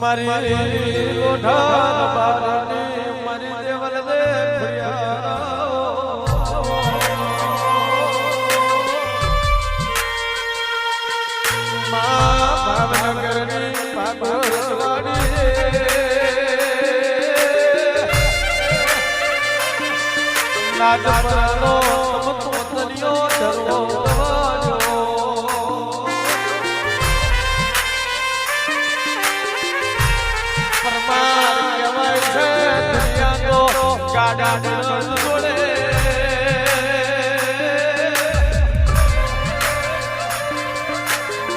મારી લોઢા બારને મારી દેવલ દે ભાવનગરની ભાગવતવાડી નાગપરનો સમતોતરિયો ધરવો ડોળ જોડે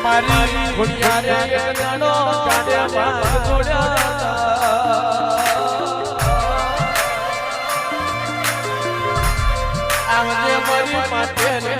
મારી ભાગ જોડ્યા આવજે મારી